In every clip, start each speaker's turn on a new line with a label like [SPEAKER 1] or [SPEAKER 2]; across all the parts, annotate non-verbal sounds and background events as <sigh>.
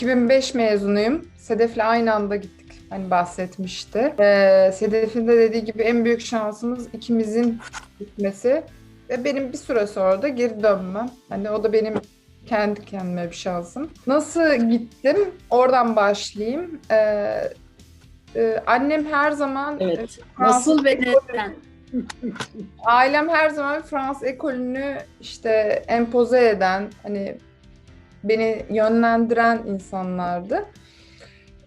[SPEAKER 1] 2005 mezunuyum. Sedef'le aynı anda gittik. Hani bahsetmişti. Ee, Sedef'in de dediği gibi en büyük şansımız ikimizin gitmesi. Ve benim bir süre sonra da geri dönmem. Hani o da benim kendi kendime bir şansım. Nasıl gittim? Oradan başlayayım. Ee, e, annem her zaman
[SPEAKER 2] Evet.
[SPEAKER 1] e,
[SPEAKER 2] Nasıl ve neden? <laughs>
[SPEAKER 1] Ailem her zaman Fransız ekolünü işte empoze eden, hani beni yönlendiren insanlardı.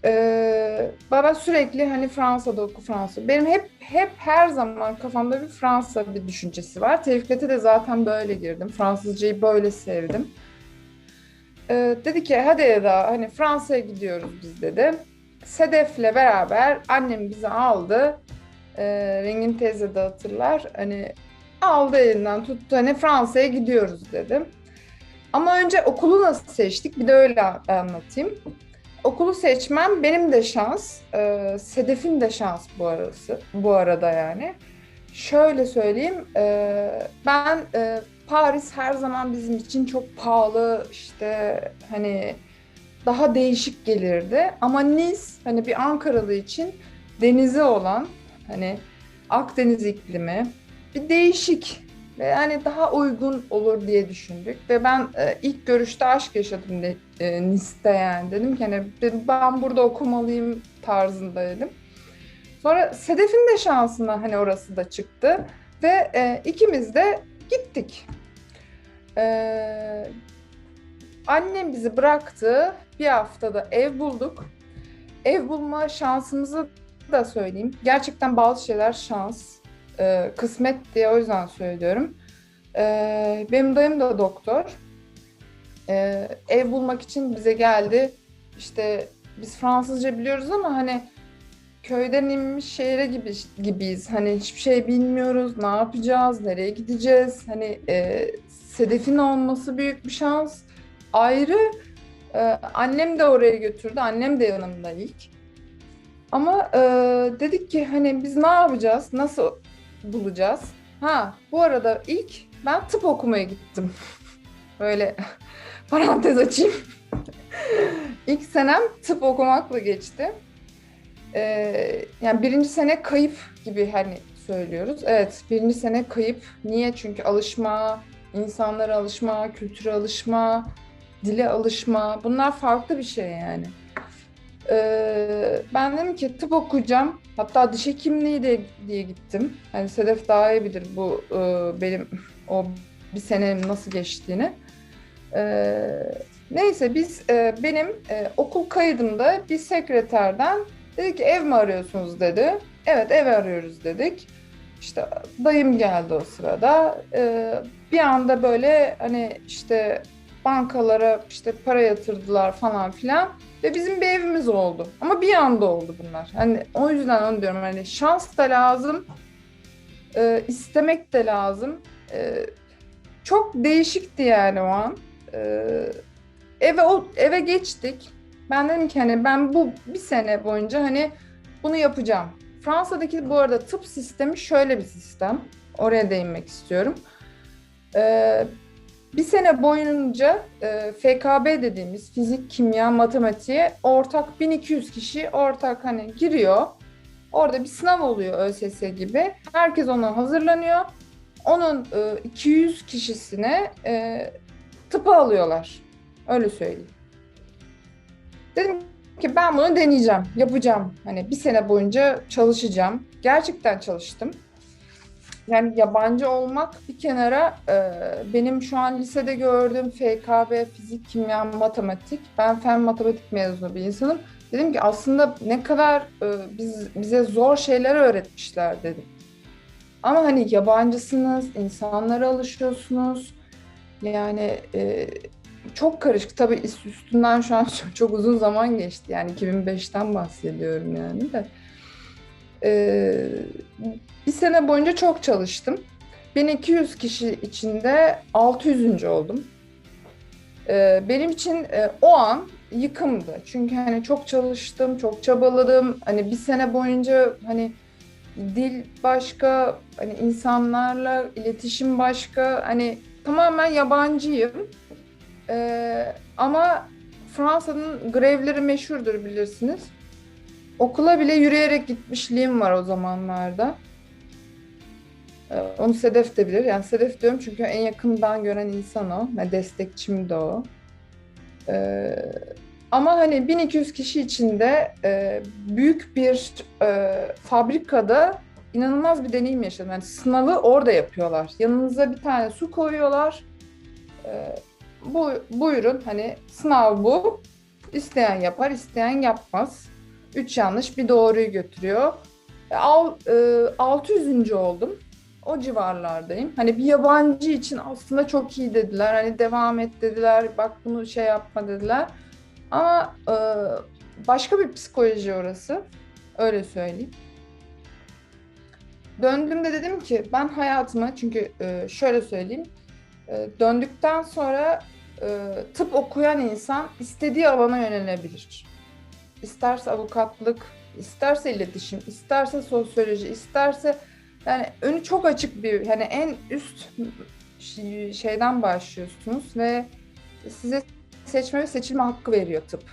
[SPEAKER 1] Ee, bana sürekli hani Fransa'da oku Fransa. Benim hep hep her zaman kafamda bir Fransa bir düşüncesi var. Tevfikat'e de zaten böyle girdim. Fransızcayı böyle sevdim. Ee, dedi ki hadi Eda hani Fransa'ya gidiyoruz biz dedi. Sedef'le beraber annem bizi aldı. Ee, Rengin teyze de hatırlar. Hani aldı elinden tuttu hani Fransa'ya gidiyoruz dedim. Ama önce okulu nasıl seçtik bir de öyle anlatayım. Okulu seçmem benim de şans. Ee, Sedef'in de şans bu arası bu arada yani. Şöyle söyleyeyim. e, ben e, Paris her zaman bizim için çok pahalı işte hani daha değişik gelirdi. Ama Nice hani bir Ankaralı için denizi olan hani Akdeniz iklimi bir değişik ve yani daha uygun olur diye düşündük ve ben e, ilk görüşte aşk yaşadım de, e, Nice'de yani dedim ki hani dedim, ben burada okumalıyım tarzındaydım. Sonra Sedef'in de şansına hani orası da çıktı ve e, ikimiz de gittik. E, annem bizi bıraktı bir haftada ev bulduk. Ev bulma şansımızı da söyleyeyim. Gerçekten bazı şeyler şans, e, kısmet diye o yüzden söylüyorum. E, benim dayım da doktor. E, ev bulmak için bize geldi. İşte biz Fransızca biliyoruz ama hani köyden inmiş şehre gibi gibiyiz. Hani hiçbir şey bilmiyoruz. Ne yapacağız? Nereye gideceğiz? Hani e, Sedef'in olması büyük bir şans. Ayrı e, annem de oraya götürdü. Annem de yanımda ilk. Ama e, dedik ki hani biz ne yapacağız? Nasıl bulacağız? Ha bu arada ilk ben tıp okumaya gittim. <laughs> Böyle <laughs> parantez açayım. <laughs> ilk senem tıp okumakla geçti. E, yani birinci sene kayıp gibi hani söylüyoruz. Evet birinci sene kayıp. Niye? Çünkü alışma, insanlara alışma, kültüre alışma, dile alışma. Bunlar farklı bir şey yani. Ee, ben dedim ki tıp okuyacağım. Hatta diş hekimliği de diye gittim. Hani Sedef daha iyi bilir bu e, benim o bir senenin nasıl geçtiğini. Ee, neyse biz e, benim e, okul kaydımda bir sekreterden dedi ki ev mi arıyorsunuz dedi. Evet ev arıyoruz dedik. İşte dayım geldi o sırada. Ee, bir anda böyle hani işte bankalara işte para yatırdılar falan filan. Ve bizim bir evimiz oldu. Ama bir anda oldu bunlar. Hani o yüzden onu diyorum hani şans da lazım. e, istemek de lazım. E, çok değişikti yani o an. E, eve o eve geçtik. Ben dedim ki hani ben bu bir sene boyunca hani bunu yapacağım. Fransa'daki bu arada tıp sistemi şöyle bir sistem. Oraya değinmek istiyorum. E, bir sene boyunca e, FKB dediğimiz fizik, kimya, matematiğe ortak 1200 kişi ortak hani giriyor. Orada bir sınav oluyor ÖSS gibi. Herkes ona hazırlanıyor. Onun e, 200 kişisine e, tıpa alıyorlar. Öyle söyleyeyim. Dedim ki ben bunu deneyeceğim, yapacağım. Hani bir sene boyunca çalışacağım. Gerçekten çalıştım. Yani yabancı olmak bir kenara e, benim şu an lisede gördüğüm FKB, fizik, kimya, matematik. Ben fen matematik mezunu bir insanım. Dedim ki aslında ne kadar e, biz bize zor şeyler öğretmişler dedim. Ama hani yabancısınız, insanlara alışıyorsunuz. Yani e, çok karışık. Tabii üstünden şu an çok, <laughs> çok uzun zaman geçti. Yani 2005'ten bahsediyorum yani de. Ee, bir sene boyunca çok çalıştım. 1200 kişi içinde 600. oldum. Ee, benim için e, o an yıkımdı. Çünkü hani çok çalıştım, çok çabaladım. Hani bir sene boyunca hani dil başka, hani insanlarla iletişim başka. Hani tamamen yabancıyım. Ee, ama Fransa'nın grevleri meşhurdur bilirsiniz. Okula bile yürüyerek gitmişliğim var o zamanlarda. Ee, Onu Sedef de bilir. Yani Sedef diyorum çünkü en yakından gören insan o. Yani destekçim de o. Ee, ama hani 1200 kişi içinde e, büyük bir e, fabrikada inanılmaz bir deneyim yaşadım. Yani sınavı orada yapıyorlar. Yanınıza bir tane su koyuyorlar. Ee, bu buyurun hani sınav bu. İsteyen yapar, isteyen yapmaz. Üç yanlış bir doğruyu götürüyor. E, Al, e, 600. oldum. O civarlardayım. Hani bir yabancı için aslında çok iyi dediler. Hani devam et dediler. Bak bunu şey yapma dediler. Ama e, başka bir psikoloji orası. Öyle söyleyeyim. Döndüğümde dedim ki ben hayatımı çünkü e, şöyle söyleyeyim. E, döndükten sonra e, tıp okuyan insan istediği alana yönelebilir. İsterse avukatlık, isterse iletişim, isterse sosyoloji, isterse yani önü çok açık bir hani en üst şey- şeyden başlıyorsunuz ve size seçme ve seçilme hakkı veriyor tıp.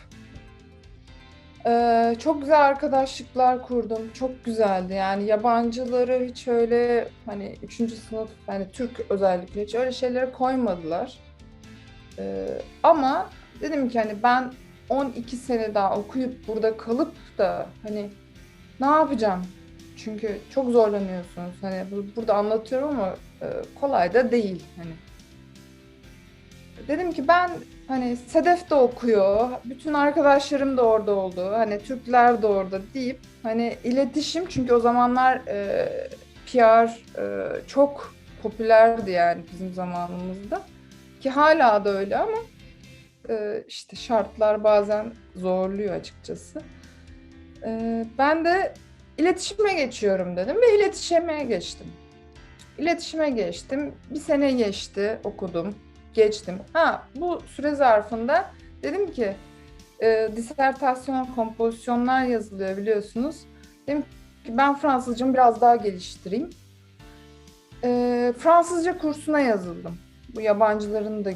[SPEAKER 1] Ee, çok güzel arkadaşlıklar kurdum. Çok güzeldi. Yani yabancıları hiç öyle hani üçüncü sınıf hani Türk özellikle hiç öyle şeylere koymadılar. Ee, ama dedim ki hani ben 12 sene daha okuyup burada kalıp da hani ne yapacağım? Çünkü çok zorlanıyorsunuz. Hani bu- burada anlatıyorum ama e, kolay da değil hani. Dedim ki ben hani Sedef de okuyor, bütün arkadaşlarım da orada oldu, hani Türkler de orada deyip hani iletişim çünkü o zamanlar e, PR e, çok popülerdi yani bizim zamanımızda ki hala da öyle ama e, işte şartlar bazen zorluyor açıkçası. E, ben de iletişime geçiyorum dedim ve iletişime geçtim. İletişime geçtim. Bir sene geçti, okudum, geçtim. Ha, bu süre zarfında dedim ki e, disertasyon, kompozisyonlar yazılıyor biliyorsunuz. Dedim ki ben Fransızcamı biraz daha geliştireyim. E, Fransızca kursuna yazıldım. Bu yabancıların da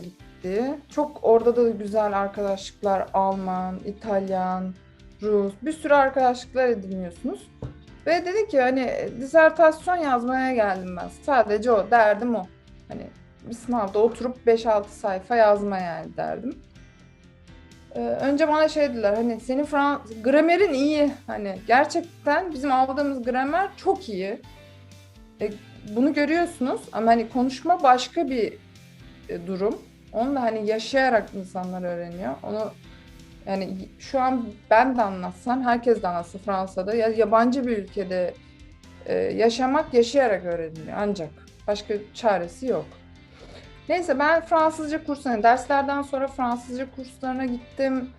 [SPEAKER 1] gitti. Çok orada da güzel arkadaşlıklar Alman, İtalyan, Rus bir sürü arkadaşlıklar ediniyorsunuz. Ve dedi ki hani disertasyon yazmaya geldim ben. Sadece o derdim o. Hani bir sınavda oturup 5-6 sayfa yazma yani derdim. Ee, önce bana şey dediler hani senin Fransız gramerin iyi hani gerçekten bizim aldığımız gramer çok iyi. E, bunu görüyorsunuz ama hani konuşma başka bir e, durum. Onu da hani yaşayarak insanlar öğreniyor. Onu yani şu an ben de anlatsam, herkes de anlatsa Fransa'da ya yabancı bir ülkede e, yaşamak yaşayarak öğreniliyor ancak başka çaresi yok. Neyse ben Fransızca kursuna, derslerden sonra Fransızca kurslarına gittim.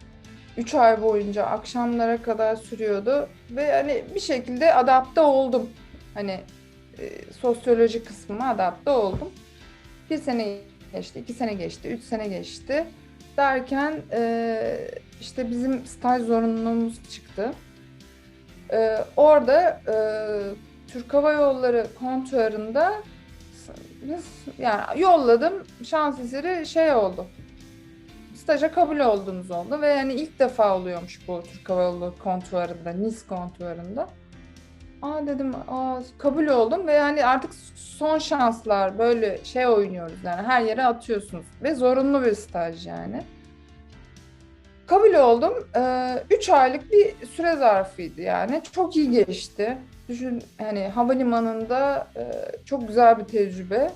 [SPEAKER 1] 3 ay boyunca akşamlara kadar sürüyordu ve hani bir şekilde adapte oldum. Hani e, sosyoloji kısmına adapte oldum. Bir sene geçti, iki sene geçti, üç sene geçti derken e, işte bizim staj zorunluluğumuz çıktı. E, orada e, Türk Hava Yolları kontöründe yani yolladım şans eseri şey oldu. Staja kabul olduğumuz oldu ve yani ilk defa oluyormuş bu Türk Hava Yolları kontuarında, Nice kontuarında. Aa dedim, aa kabul oldum ve yani artık son şanslar böyle şey oynuyoruz yani her yere atıyorsunuz ve zorunlu bir staj yani. Kabul oldum. 3 aylık bir süre zarfıydı yani. Çok iyi geçti. Düşün hani havalimanında e, çok güzel bir tecrübe.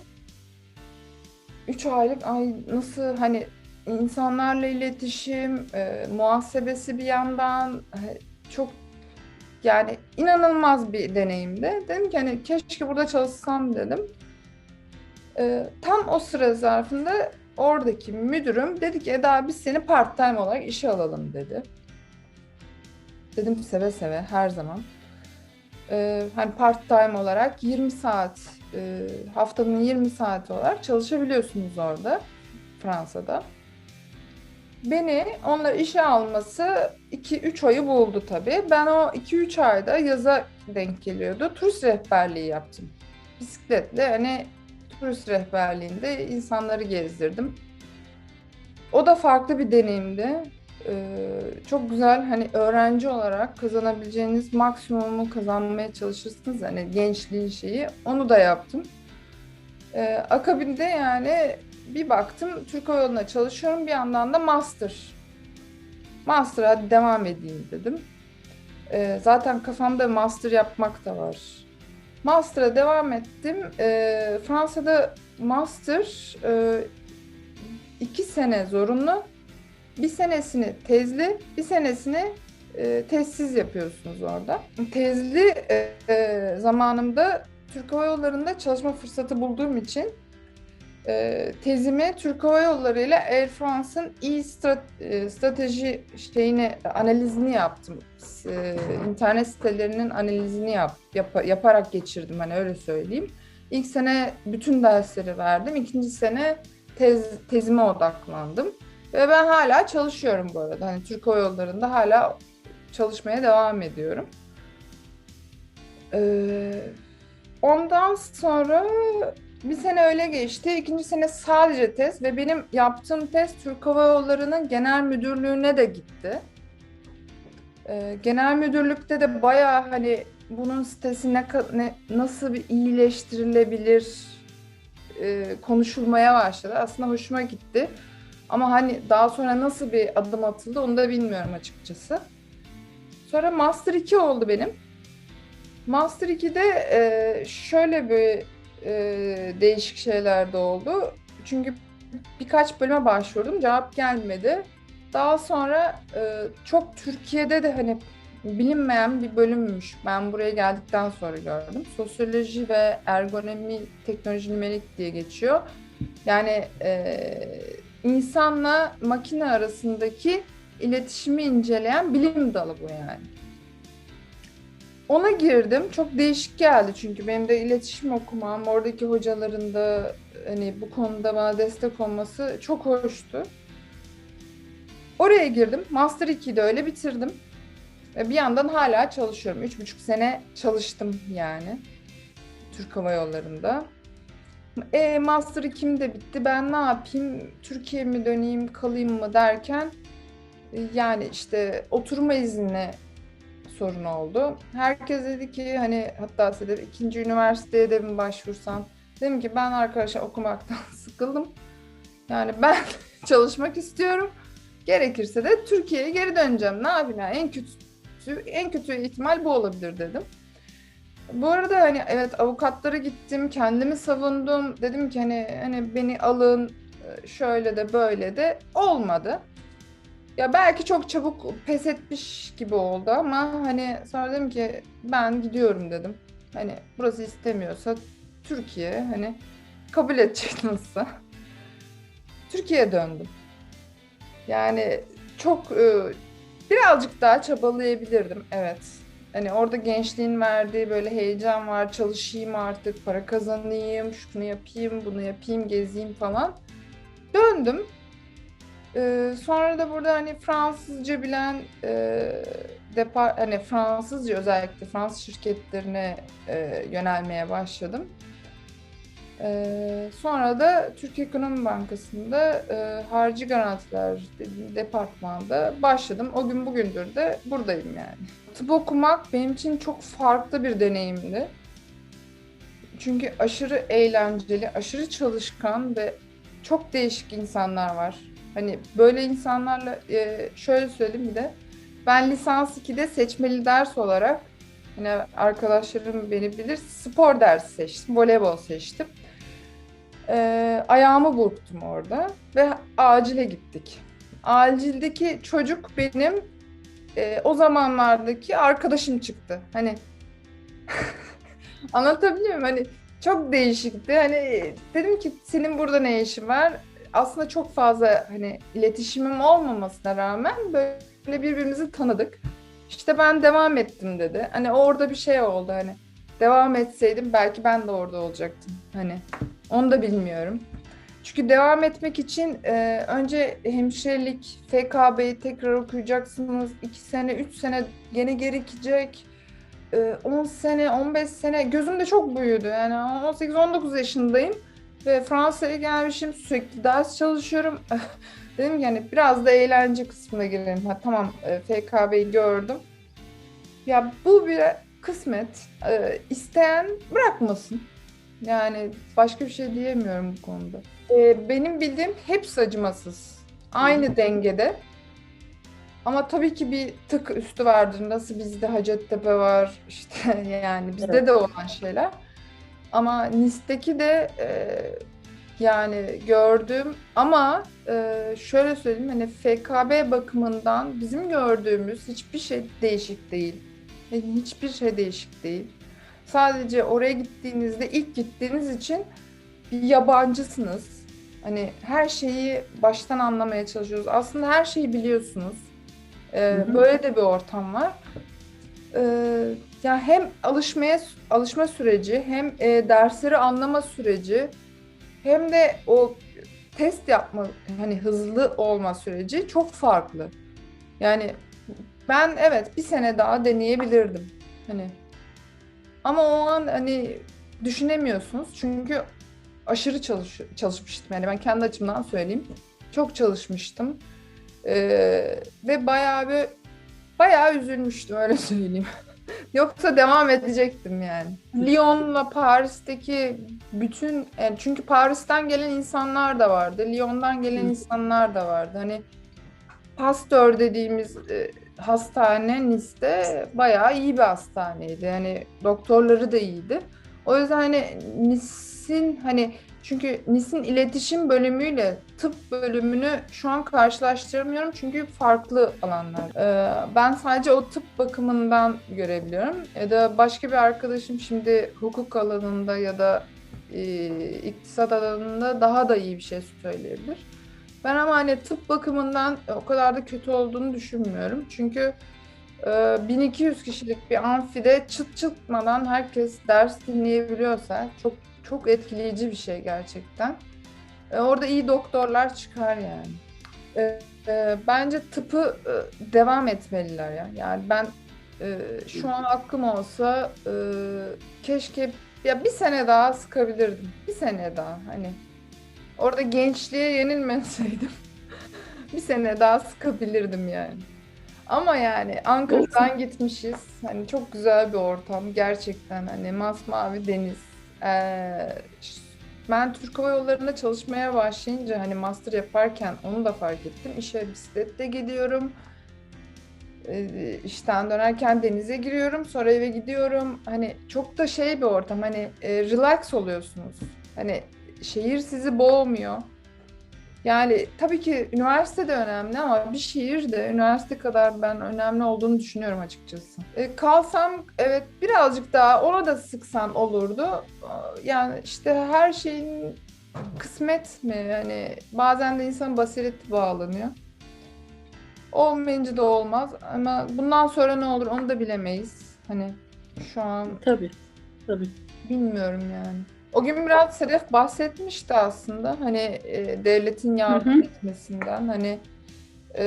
[SPEAKER 1] 3 aylık ay nasıl hani insanlarla iletişim, e, muhasebesi bir yandan e, çok yani inanılmaz bir deneyimdi. Dedim ki hani keşke burada çalışsam dedim. E, tam o süre zarfında oradaki müdürüm dedi ki Eda biz seni part time olarak işe alalım dedi. Dedim seve seve her zaman. Ee, hani part time olarak 20 saat e, haftanın 20 saati olarak çalışabiliyorsunuz orada Fransa'da. Beni onlar işe alması 2-3 ayı buldu tabii. Ben o 2-3 ayda yaza denk geliyordu. Turist rehberliği yaptım. Bisikletle hani turist rehberliğinde insanları gezdirdim. O da farklı bir deneyimdi. Ee, çok güzel hani öğrenci olarak kazanabileceğiniz maksimumu kazanmaya çalışırsınız. Hani gençliğin şeyi. Onu da yaptım. Ee, akabinde yani bir baktım Türk Hava Yolu'na çalışıyorum. Bir yandan da master. Master'a devam edeyim dedim. Ee, zaten kafamda master yapmak da var. Master'a devam ettim. Ee, Fransa'da master e, iki sene zorunlu. Bir senesini tezli, bir senesini e, tezsiz yapıyorsunuz orada. Tezli e, e, zamanımda Türk Hava Yolları'nda çalışma fırsatı bulduğum için e, tezimi Türk Hava Yolları ile Air France'ın iyi e, strateji şeyini analizini yaptım. E, internet sitelerinin analizini yap, yap, yaparak geçirdim hani öyle söyleyeyim. İlk sene bütün dersleri verdim. İkinci sene tez, tezime odaklandım. Ve ben hala çalışıyorum bu arada. Hani Türk Hava Yolları'nda hala çalışmaya devam ediyorum. Ee, ondan sonra bir sene öyle geçti. İkinci sene sadece test ve benim yaptığım test Türk Hava Yolları'nın genel müdürlüğüne de gitti. Ee, genel müdürlükte de bayağı hani bunun sitesi ne, ne nasıl bir iyileştirilebilir e, konuşulmaya başladı. Aslında hoşuma gitti. Ama hani daha sonra nasıl bir adım atıldı onu da bilmiyorum açıkçası. Sonra Master 2 oldu benim. Master 2'de e, şöyle bir e, değişik şeyler de oldu. Çünkü birkaç bölüme başvurdum, cevap gelmedi. Daha sonra e, çok Türkiye'de de hani bilinmeyen bir bölümmüş. Ben buraya geldikten sonra gördüm. Sosyoloji ve ergonomi teknoloji numerik diye geçiyor. Yani e, insanla makine arasındaki iletişimi inceleyen bilim dalı bu yani. Ona girdim. Çok değişik geldi çünkü benim de iletişim okumam, oradaki hocaların da hani bu konuda bana destek olması çok hoştu. Oraya girdim. Master 2'yi de öyle bitirdim. Ve bir yandan hala çalışıyorum. Üç buçuk sene çalıştım yani. Türk Hava Yolları'nda. E, Master 2'm de bitti. Ben ne yapayım? Türkiye mi döneyim, kalayım mı derken e, yani işte oturma iznine sorun oldu. Herkes dedi ki hani hatta size ikinci üniversiteye de mi başvursam? Dedim ki ben arkadaşlar okumaktan <laughs> sıkıldım. Yani ben <laughs> çalışmak istiyorum. Gerekirse de Türkiye'ye geri döneceğim. Ne yapayım yani en kötü en kötü ihtimal bu olabilir dedim. Bu arada hani evet avukatlara gittim, kendimi savundum. Dedim ki hani hani beni alın şöyle de böyle de olmadı. Ya belki çok çabuk pes etmiş gibi oldu ama hani sonra dedim ki ben gidiyorum dedim. Hani burası istemiyorsa Türkiye hani kabul edecek <laughs> nasılsa. Türkiye'ye döndüm. Yani çok birazcık daha çabalayabilirdim evet. Hani orada gençliğin verdiği böyle heyecan var, çalışayım artık, para kazanayım, şunu yapayım, bunu yapayım, gezeyim falan. Döndüm. Ee, sonra da burada hani Fransızca bilen e, depar hani Fransızca özellikle Fransız şirketlerine e, yönelmeye başladım. E, sonra da Türkiye Ekonomi Bankası'nda e, harcı garantiler departmanda başladım. O gün bugündür de buradayım yani. Tıp okumak benim için çok farklı bir deneyimdi. Çünkü aşırı eğlenceli, aşırı çalışkan ve çok değişik insanlar var. Hani böyle insanlarla e, şöyle söyleyeyim bir de ben lisans 2'de seçmeli ders olarak hani arkadaşlarım beni bilir spor dersi seçtim, voleybol seçtim. Ee, ayağımı burktum orada ve acile gittik. Acildeki çocuk benim e, o zamanlardaki arkadaşım çıktı. Hani <laughs> anlatabiliyor muyum? Hani çok değişikti. Hani dedim ki senin burada ne işin var? Aslında çok fazla hani iletişimim olmamasına rağmen böyle birbirimizi tanıdık. İşte ben devam ettim dedi. Hani orada bir şey oldu hani. Devam etseydim belki ben de orada olacaktım. Hani onu da bilmiyorum. Çünkü devam etmek için e, önce hemşirelik, FKB'yi tekrar okuyacaksınız. 2 sene, 3 sene gene gerekecek. E, 10 sene, 15 sene. Gözüm de çok büyüdü. Yani 18-19 yaşındayım. Ve Fransa'ya gelmişim. Sürekli ders çalışıyorum. <laughs> Dedim ki hani biraz da eğlence kısmına girelim. Ha, tamam e, FKB'yi gördüm. Ya bu bir kısmet. E, isteyen bırakmasın. Yani başka bir şey diyemiyorum bu konuda. E, benim bildiğim hepsi acımasız. Aynı dengede. Ama tabii ki bir tık üstü vardır. Nasıl bizde Hacettepe var işte <laughs> yani bizde
[SPEAKER 2] Evet.
[SPEAKER 1] de olan şeyler. Ama NIS'teki de e, yani gördüğüm ama e, şöyle söyleyeyim hani FKB bakımından bizim gördüğümüz hiçbir şey değişik değil. Yani hiçbir şey değişik değil. Sadece oraya gittiğinizde ilk gittiğiniz için bir yabancısınız. Hani her şeyi baştan anlamaya çalışıyoruz. Aslında her şeyi biliyorsunuz. Ee,
[SPEAKER 2] Hı hı.
[SPEAKER 1] böyle de bir ortam var. Ee, ya hem alışmaya alışma süreci, hem e, dersleri anlama süreci, hem de o test yapma hani hızlı olma süreci çok farklı. Yani ben evet bir sene daha deneyebilirdim. Hani ama o an hani düşünemiyorsunuz çünkü aşırı çalış çalışmıştım. Yani ben kendi açımdan söyleyeyim. Çok çalışmıştım. Ee, ve bayağı bir bayağı üzülmüştüm öyle söyleyeyim. <laughs> Yoksa devam edecektim yani. Lyon'la Paris'teki bütün yani çünkü Paris'ten gelen insanlar da vardı. Lyon'dan gelen insanlar da vardı. Hani Pasteur dediğimiz e, hastane Nice'de bayağı iyi bir hastaneydi. Yani doktorları da iyiydi. O yüzden hani Nice'in hani çünkü Nice'in iletişim bölümüyle tıp bölümünü şu an karşılaştıramıyorum çünkü farklı alanlar. Ee, ben sadece o tıp bakımından görebiliyorum. Ya da başka bir arkadaşım şimdi hukuk alanında ya da e, iktisat alanında daha da iyi bir şey söyleyebilir. Ben ama hani tıp bakımından o kadar da kötü olduğunu düşünmüyorum. Çünkü e, 1200 kişilik bir amfide çıt çıtmadan herkes ders dinleyebiliyorsa çok çok etkileyici bir şey gerçekten. E, orada iyi doktorlar çıkar yani. E, e, bence tıpı e, devam etmeliler ya. Yani ben e, şu an aklım olsa e, keşke ya bir sene daha sıkabilirdim. Bir sene daha hani orada gençliğe yenilmeseydim <laughs> bir sene daha sıkabilirdim yani. Ama yani Ankara'dan gitmişiz. Hani çok güzel bir ortam gerçekten hani masmavi deniz. Ee, ben Türk Hava Yolları'nda çalışmaya başlayınca hani master yaparken onu da fark ettim. İşe bisikletle gidiyorum. Ee, işten dönerken denize giriyorum. Sonra eve gidiyorum. Hani çok da şey bir ortam. Hani e, relax oluyorsunuz. Hani şehir sizi boğmuyor. Yani tabii ki üniversite de önemli ama bir şehir de üniversite kadar ben önemli olduğunu düşünüyorum açıkçası. E, kalsam evet birazcık daha ona da sıksam olurdu. Yani işte her şeyin kısmet mi? Yani bazen de insan basireti bağlanıyor. Olmayınca da olmaz ama bundan sonra ne olur onu da bilemeyiz. Hani şu an
[SPEAKER 2] Tabii. Tabii.
[SPEAKER 1] Bilmiyorum yani. O gün biraz Sedef bahsetmişti aslında hani e, devletin yardım
[SPEAKER 2] Hı hı.
[SPEAKER 1] etmesinden hani e,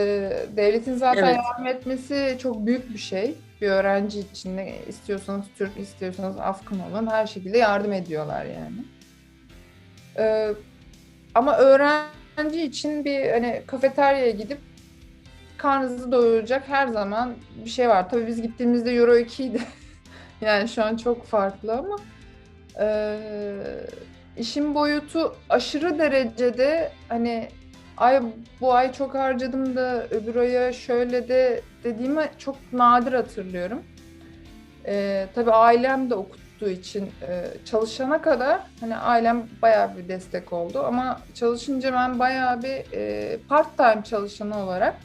[SPEAKER 1] devletin zaten
[SPEAKER 2] Evet.
[SPEAKER 1] yardım etmesi çok büyük bir şey. Bir öğrenci için ne istiyorsanız Türk istiyorsanız Afgan olun her şekilde yardım ediyorlar yani. E, ama öğrenci için bir hani kafeteryaya gidip karnınızı doyuracak her zaman bir şey var. Tabii biz gittiğimizde Euro 2'ydi. <laughs> yani şu an çok farklı ama ee, işin boyutu aşırı derecede hani ay bu ay çok harcadım da öbür aya şöyle de dediğimi çok nadir hatırlıyorum. Ee, tabii ailem de okuttuğu için e, çalışana kadar hani ailem bayağı bir destek oldu ama çalışınca ben bayağı bir e, part time çalışanı olarak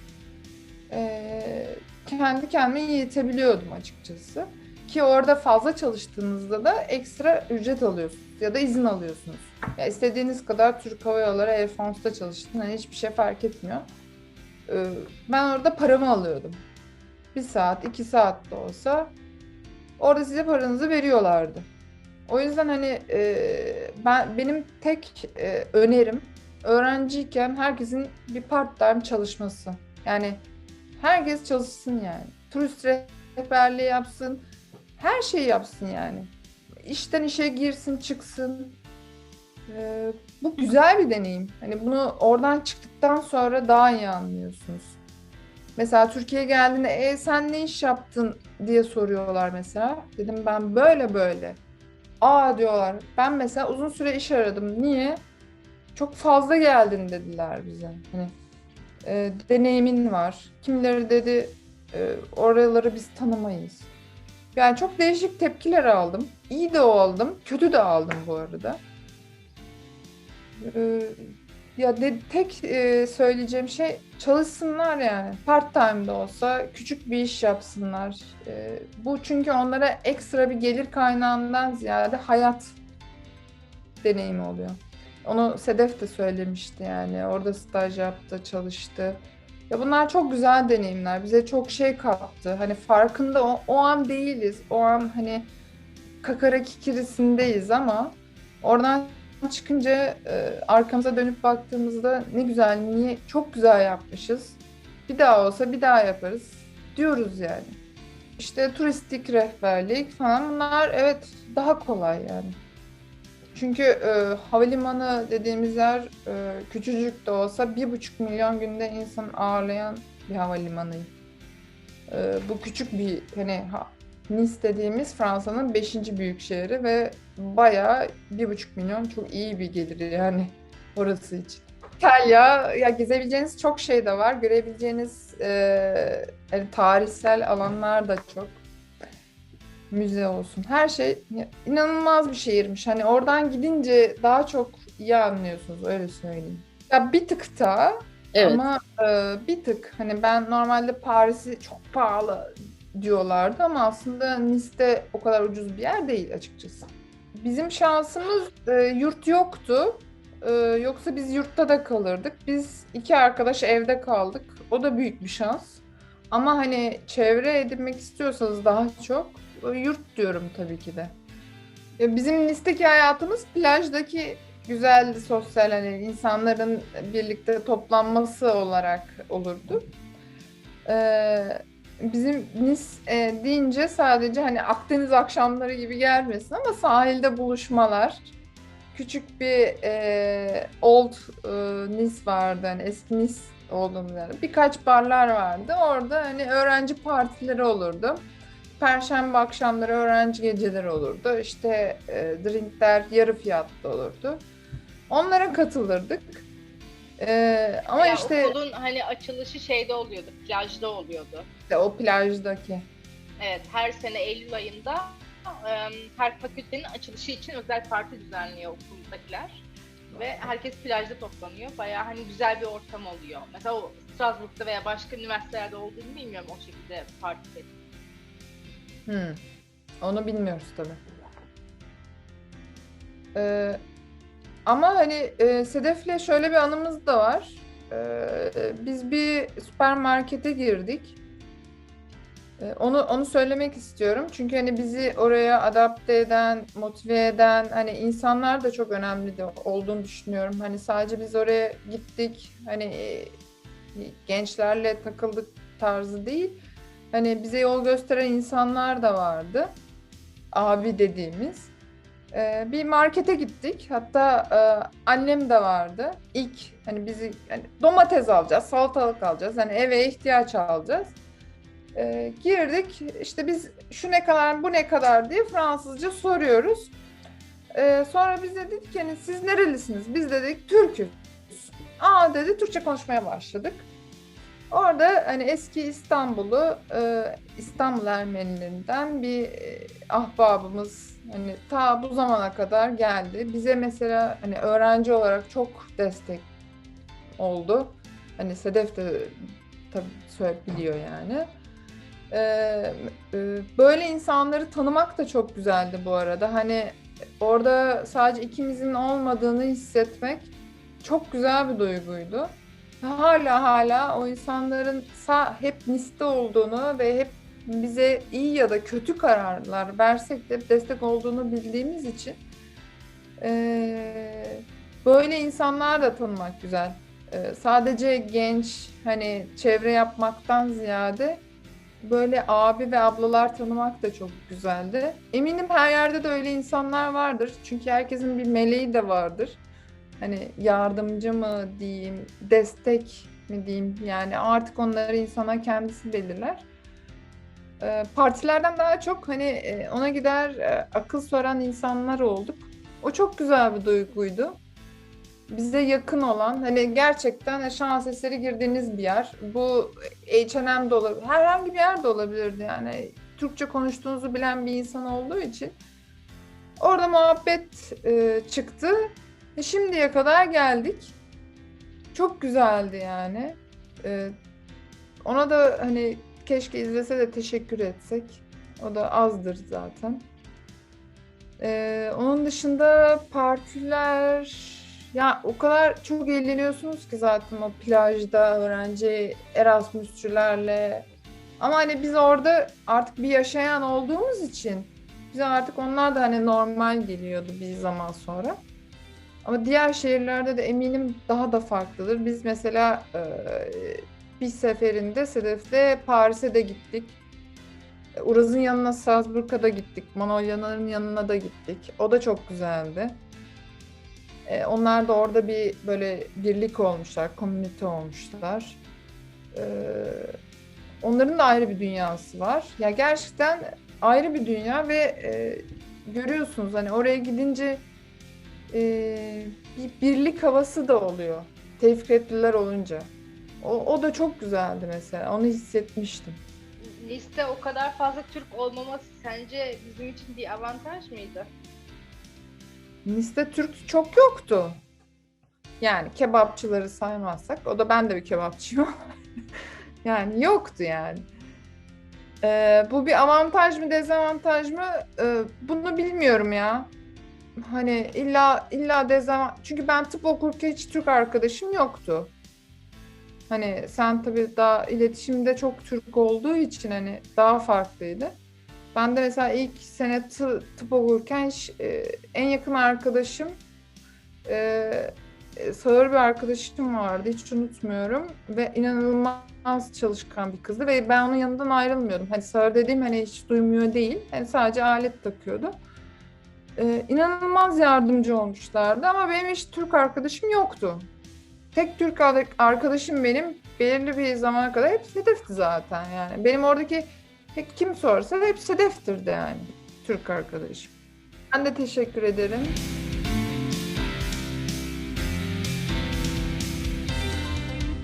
[SPEAKER 1] e, kendi kendime yetebiliyordum açıkçası. Ki orada fazla çalıştığınızda da ekstra ücret alıyorsunuz ya da izin alıyorsunuz. Ya istediğiniz kadar Türk Hava Yolları Air France'da çalıştın. Hani hiçbir şey fark etmiyor. Ee, ben orada paramı alıyordum. Bir saat, iki saat de olsa orada size paranızı veriyorlardı. O yüzden hani e, ben benim tek e, önerim öğrenciyken herkesin bir part time çalışması. Yani herkes çalışsın yani. Turist rehberliği yapsın. Her şeyi yapsın yani. İşten işe girsin çıksın. Ee, bu güzel bir deneyim. Hani bunu oradan çıktıktan sonra daha iyi anlıyorsunuz. Mesela Türkiye'ye geldiğinde e, sen ne iş yaptın diye soruyorlar mesela. Dedim ben böyle böyle. Aa diyorlar. Ben mesela uzun süre iş aradım. Niye? Çok fazla geldin dediler bize. Hani e, deneyimin var. Kimileri dedi e, oraları biz tanımayız. Yani çok değişik tepkiler aldım. İyi de aldım, kötü de aldım bu arada. Ee, ya de, tek e, söyleyeceğim şey çalışsınlar yani. Part time de olsa küçük bir iş yapsınlar. Ee, bu çünkü onlara ekstra bir gelir kaynağından ziyade hayat deneyimi oluyor. Onu Sedef de söylemişti yani. Orada staj yaptı, çalıştı. Ya bunlar çok güzel deneyimler. Bize çok şey kattı. Hani farkında o, o an değiliz. O an hani kakara kikirisindeyiz ama oradan çıkınca e, arkamıza dönüp baktığımızda ne güzel, niye çok güzel yapmışız. Bir daha olsa bir daha yaparız diyoruz yani. İşte turistik rehberlik falan bunlar evet daha kolay yani. Çünkü e, havalimanı dediğimiz yer e, küçücük de olsa bir buçuk milyon günde insan ağırlayan bir havalimanı. E, bu küçük bir hani ha, Nice dediğimiz Fransa'nın beşinci büyük şehri ve bayağı bir buçuk milyon çok iyi bir gelir yani orası için. İtalya, ya gezebileceğiniz çok şey de var. Görebileceğiniz e, yani tarihsel alanlar da çok müze olsun. Her şey inanılmaz bir şehirmiş. Hani oradan gidince daha çok iyi anlıyorsunuz öyle söyleyeyim. Ya bir tık da evet. ama e, bir tık hani ben normalde Paris'i çok pahalı diyorlardı ama aslında Nice'de o kadar ucuz bir yer değil açıkçası. Bizim şansımız e, yurt yoktu. E, yoksa biz yurtta da kalırdık. Biz iki arkadaş evde kaldık. O da büyük bir şans. Ama hani çevre edinmek istiyorsanız daha çok yurt diyorum tabii ki de. Bizim listeki hayatımız plajdaki güzel sosyal hani insanların birlikte toplanması olarak olurdu. Ee, bizim Nice e, deyince sadece hani Akdeniz akşamları gibi gelmesin ama sahilde buluşmalar. Küçük bir e, old e, Nice vardı hani eski Nice olduğumuz yani. Birkaç barlar vardı. Orada hani öğrenci partileri olurdu. Perşembe akşamları öğrenci geceleri olurdu. İşte e, drinkler yarı fiyatlı olurdu. Onlara katılırdık. E, ama
[SPEAKER 2] ya
[SPEAKER 1] işte
[SPEAKER 2] okulun hani açılışı şeyde oluyordu, plajda oluyordu.
[SPEAKER 1] İşte o plajdaki.
[SPEAKER 2] Evet, her sene Eylül ayında e, her fakültenin açılışı için özel parti düzenliyor okuldakiler. Ve herkes plajda toplanıyor. Bayağı hani güzel bir ortam oluyor. Mesela o Strasbourg'da veya başka üniversitelerde olduğunu bilmiyorum o şekilde parti
[SPEAKER 1] Hmm. Onu bilmiyoruz tabii. Ee, ama hani e, Sedef'le şöyle bir anımız da var. Ee, biz bir süpermarkete girdik. Ee, onu onu söylemek istiyorum. Çünkü hani bizi oraya adapte eden, motive eden hani insanlar da çok önemli de olduğunu düşünüyorum. Hani sadece biz oraya gittik. Hani e, gençlerle takıldık tarzı değil Hani bize yol gösteren insanlar da vardı. Abi dediğimiz. Ee, bir markete gittik. Hatta e, annem de vardı. İlk hani bizi hani domates alacağız, salatalık alacağız. Hani eve ihtiyaç alacağız. Ee, girdik. İşte biz şu ne kadar, bu ne kadar diye Fransızca soruyoruz. Ee, sonra biz dedik ki hani siz nerelisiniz? Biz dedik Türk'üz. Aa dedi Türkçe konuşmaya başladık. Orada hani eski İstanbul'u e, İstanbul Ermenilerinden bir e, ahbabımız hani ta bu zamana kadar geldi. Bize mesela hani öğrenci olarak çok destek oldu. Hani Sedef de tabii biliyor yani. Ee, e, böyle insanları tanımak da çok güzeldi bu arada. Hani orada sadece ikimizin olmadığını hissetmek çok güzel bir duyguydu hala hala o insanların sağ, hep liste olduğunu ve hep bize iyi ya da kötü kararlar versek de destek olduğunu bildiğimiz için e, böyle insanlar da tanımak güzel. E, sadece genç hani çevre yapmaktan ziyade böyle abi ve ablalar tanımak da çok güzeldi. Eminim her yerde de öyle insanlar vardır. Çünkü herkesin bir meleği de vardır. Hani yardımcı mı diyeyim, destek mi diyeyim yani artık onları insana kendisi belirler. Ee, partilerden daha çok hani e, ona gider e, akıl soran insanlar olduk. O çok güzel bir duyguydu. Bize yakın olan hani gerçekten şans eseri girdiğiniz bir yer. Bu H&M de olabilir. Herhangi bir yer de olabilirdi yani. Türkçe konuştuğunuzu bilen bir insan olduğu için. Orada muhabbet e, çıktı. E, şimdiye kadar geldik. Çok güzeldi yani. E, ona da hani keşke izlese de teşekkür etsek. O da azdır zaten. E, onun dışında partiler ya o kadar çok eğleniyorsunuz ki zaten o plajda öğrenci Erasmusçularla. Ama hani biz orada artık bir yaşayan olduğumuz için bize artık onlar da hani normal geliyordu bir zaman sonra. Ama diğer şehirlerde de eminim daha da farklıdır. Biz mesela e, bir seferinde Sedef'te Paris'e de gittik. Uraz'ın yanına Salzburg'a da gittik. Manolya'nın yanına da gittik. O da çok güzeldi. E, onlar da orada bir böyle birlik olmuşlar, komünite olmuşlar. E, onların da ayrı bir dünyası var. Ya gerçekten ayrı bir dünya ve e, görüyorsunuz hani oraya gidince e, bir birlik havası da oluyor. Tevfiketliler olunca. O, o da çok güzeldi mesela. Onu hissetmiştim.
[SPEAKER 2] Liste o kadar fazla Türk olmaması sence bizim için bir avantaj mıydı?
[SPEAKER 1] Liste Türk çok yoktu. Yani kebapçıları saymazsak, o da ben de bir kebapçıyım. <laughs> yani yoktu yani. Ee, bu bir avantaj mı dezavantaj mı? Ee, bunu bilmiyorum ya. Hani illa illa dezavantaj. Çünkü ben tıp okurken hiç Türk arkadaşım yoktu. Hani sen tabii daha iletişimde çok Türk olduğu için hani daha farklıydı. Ben de mesela ilk sene tı- tıp okurken e, en yakın arkadaşım e, e, sağır bir arkadaşım vardı hiç unutmuyorum ve inanılmaz çalışkan bir kızdı ve ben onun yanından ayrılmıyordum. Hani sağır dediğim hani hiç duymuyor değil. Hani sadece alet takıyordu. E, inanılmaz yardımcı olmuşlardı ama benim hiç Türk arkadaşım yoktu. Tek Türk ar- arkadaşım benim belirli bir zamana kadar hep Sedef'ti zaten yani. Benim oradaki Pek kim sorsa hep Sedef'tir de yani Türk arkadaşım. Ben de teşekkür ederim.